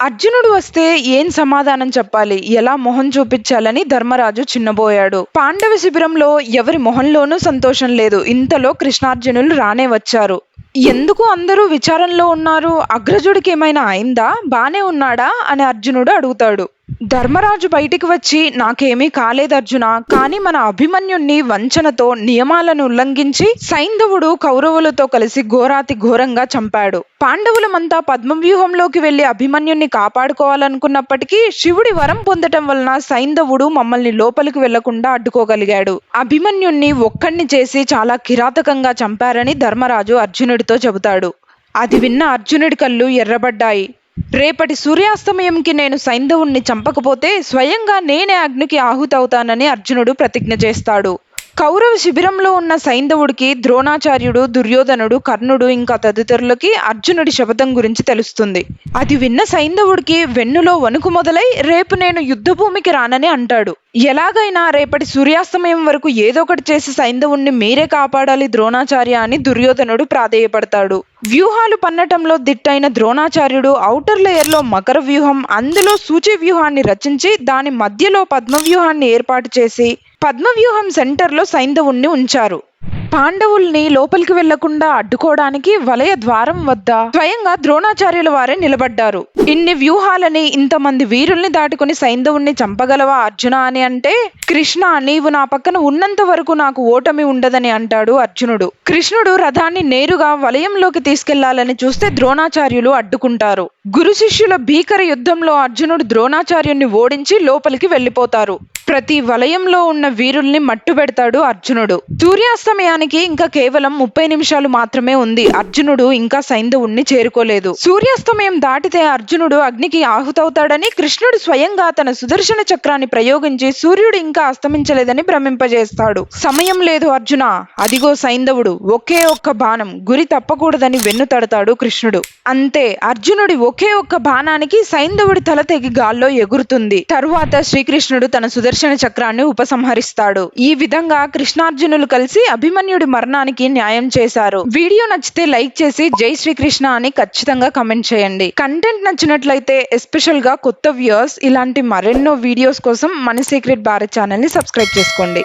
అర్జునుడు వస్తే ఏం సమాధానం చెప్పాలి? ఎలా మొహం చూపించాలని ధర్మరాజు చిన్నబోయాడు. పాండవ శిబిరంలో ఎవరి మొహంలోనూ సంతోషం లేదు. ఇంతలో కృష్ణార్జునులు రానే వచ్చారు. ఎందుకు అందరూ విచారంలో ఉన్నారు? అగ్రజుడికి ఏమైనా అయిందా? బానే ఉన్నాడా? అని అర్జునుడు అడుగుతాడు. ధర్మరాజు బయటికి వచ్చి నాకేమీ కాలేదు అర్జున కానీ మన అభిమన్యుణ్ణి వంచనతో నియమాలను ఉల్లంఘించి సైంధవుడు కౌరవులతో కలిసి ఘోరాతి ఘోరంగా చంపాడు. పాండవులమంతా పద్మవ్యూహంలోకి వెళ్ళి అభిమన్యుణ్ణి కాపాడుకోవాలనుకున్నప్పటికీ శివుడి వరం పొందటం వలన సైంధవుడు మమ్మల్ని లోపలికి వెళ్ళకుండా అడ్డుకోగలిగాడు. అభిమన్యుణ్ణి ఒక్కడిని చేసి చాలా కిరాతకంగా చంపారని ధర్మరాజు అర్జునుడితో చెబుతాడు. అది విన్న అర్జునుడి కళ్ళు ఎర్రబడ్డాయి. రేపటి సూర్యాస్తమయంకి నేను సైంధవుణ్ణి చంపకపోతే స్వయంగా నేనే అగ్నికి ఆహుతవుతానని అర్జునుడు ప్రతిజ్ఞ చేస్తాడు. కౌరవ శిబిరంలో ఉన్న సైంధవుడికి ద్రోణాచార్యుడు దుర్యోధనుడు కర్ణుడు ఇంకా తదితరులకి అర్జునుడి శపథం గురించి తెలుస్తుంది. అది విన్న సైంధవుడికి వెన్నులో వణుకు మొదలై రేపు నేను యుద్ధభూమికి రానని అంటాడు. ఎలాగైనా రేపటి సూర్యాస్తమయం వరకు ఏదో ఒకటి చేసి సైంధవుణ్ణి మీరే కాపాడాలి ద్రోణాచార్య అని దుర్యోధనుడు ప్రాధేయపడతాడు. వ్యూహాలు పన్నటంలో దిట్టైన ద్రోణాచార్యుడు ఔటర్ లేయర్లో మకర వ్యూహం అందులో సూచి వ్యూహాన్ని రచించి దాని మధ్యలో పద్మ వ్యూహాన్ని ఏర్పాటు చేసి పద్మవ్యూహం సెంటర్లో సైంధవుణ్ణి ఉంచారు. పాండవుల్ని లోపలికి వెళ్ళకుండా అడ్డుకోవడానికి వలయ ద్వారం వద్ద స్వయంగా ద్రోణాచార్యుల వారే నిలబడ్డారు. ఇన్ని వ్యూహాలని ఇంతమంది వీరుల్ని దాటుకుని సైంధవుణ్ణి చంపగలవా అర్జున అని అంటే కృష్ణ నీవు నా పక్కన ఉన్నంత వరకు నాకు ఓటమి ఉండదని అంటాడు అర్జునుడు. కృష్ణుడు రథాన్ని నేరుగా వలయంలోకి తీసుకెళ్ళాలని చూస్తే ద్రోణాచార్యులు అడ్డుకుంటారు. గురు శిష్యుల భీకర యుద్ధంలో అర్జునుడు ద్రోణాచార్యుణ్ణి ఓడించి లోపలికి వెళ్ళిపోతారు ప్రతి వలయంలో ఉన్న వీరుల్ని మట్టుబెడతాడు అర్జునుడు. సూర్యాస్తమయానికి ఇంకా కేవలం ముప్పై నిమిషాలు మాత్రమే ఉంది. అర్జునుడు ఇంకా సైంధవుణ్ణి చేరుకోలేదు. సూర్యాస్తమయం దాటితే అర్జునుడు అగ్నికి ఆహుతవుతాడని కృష్ణుడు స్వయంగా తన సుదర్శన చక్రాన్ని ప్రయోగించి సూర్యుడు ఇంకా అస్తమించలేదని భ్రమింపజేస్తాడు. సమయం లేదు అర్జున. అదిగో సైంధవుడు. ఒకే ఒక్క బాణం. గురి తప్పకూడదని వెన్ను తడతాడు కృష్ణుడు. అంతే. అర్జునుడి ఒకే ఒక్క బాణానికి సైంధవుడి తల తెగి గాల్లో ఎగురుతుంది. తరువాత శ్రీకృష్ణుడు తన సుదర్శన చక్రాన్ని ఉపసంహరిస్తాడు. ఈ విధంగా కృష్ణార్జునులు కలిసి అభిమన్యుడి మరణానికి న్యాయం చేశారు. వీడియో నచ్చితే లైక్ చేసి జై శ్రీకృష్ణ అని ఖచ్చితంగా కమెంట్ చేయండి. కంటెంట్ నచ్చినట్లయితే ఎస్పెషల్గా కొత్త వ్యూయర్స్ ఇలాంటి మరెన్నో వీడియోస్ కోసం మన సీక్రెట్ భారత్ ఛానల్ని సబ్స్క్రైబ్ చేసుకోండి.